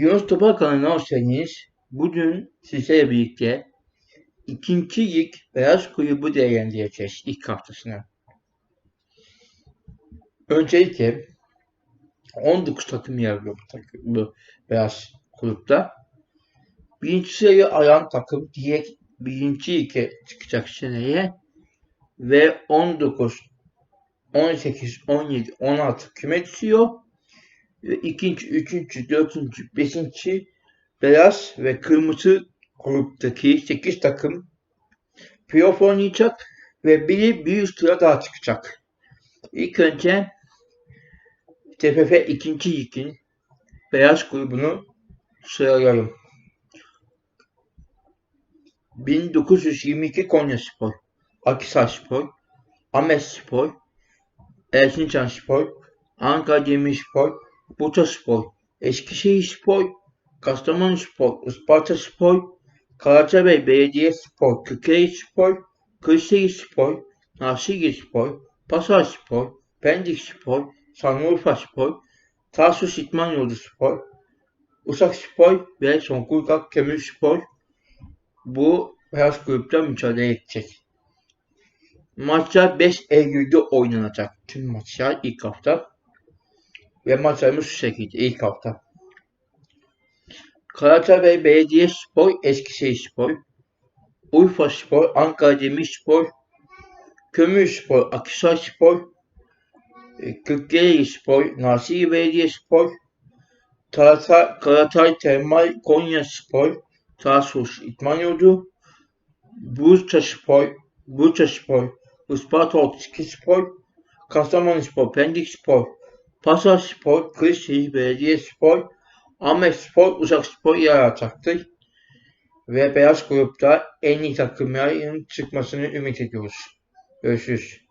Topal kanalına hoş geldiniz. Bugün sizlerle birlikte ikinci lig Beyaz Kulübü değerlendireceğiz ilk haftasını. Öncelikle 19 takım yer alıyor bu, Beyaz Kulüpte. Birinci sırayı alan takım direkt birinci lige çıkacak seneye ve 19, 18, 17, 16 küme düşüyor ikinci, üçüncü, dördüncü, beşinci beyaz ve kırmızı gruptaki 8 takım playoff oynayacak ve biri bir üst daha çıkacak. İlk önce TFF ikinci ligin beyaz grubunu sıralayalım. 1922 Konyaspor, Akhisarspor, Ahmetspor, Erzincanspor, Ankara Demirspor, Bursaspor, Eskişehirspor, Kastamonuspor, Ispartaspor, Karacabey Belediyespor, Kırklarelispor, Kırşehirspor, Nasıriyespor, Pasarspor, Pendikspor, Şanlıurfaspor, Tarsus İtman Yurduspor, Uşakspor ve Zonguldak Kömürspor bu beyaz grupta mücadele edecek. Maçlar 5 Eylül'de oynanacak. Tüm maçlar ilk hafta. Ve maçlarımız şu şekilde ilk hafta. Karacabey Belediyespor, Eskişehirspor, Urfaspor, Ankara Demirspor, Kömürspor, Akhisarspor, e, Kırklarelispor, Nasiri Belediyespor, Karatay, Karatay Termal Konyaspor, Tarsus İtman Yurdu, Bursaspor, Bursaspor, Isparta Otskispor, Kastamonuspor, Pendikspor, Pasarspor, Kırşehir Belediyespor, Ahmetspor, Uşakspor yer alacaktır. Ve beyaz grupta en iyi takımların çıkmasını ümit ediyoruz. Görüşürüz.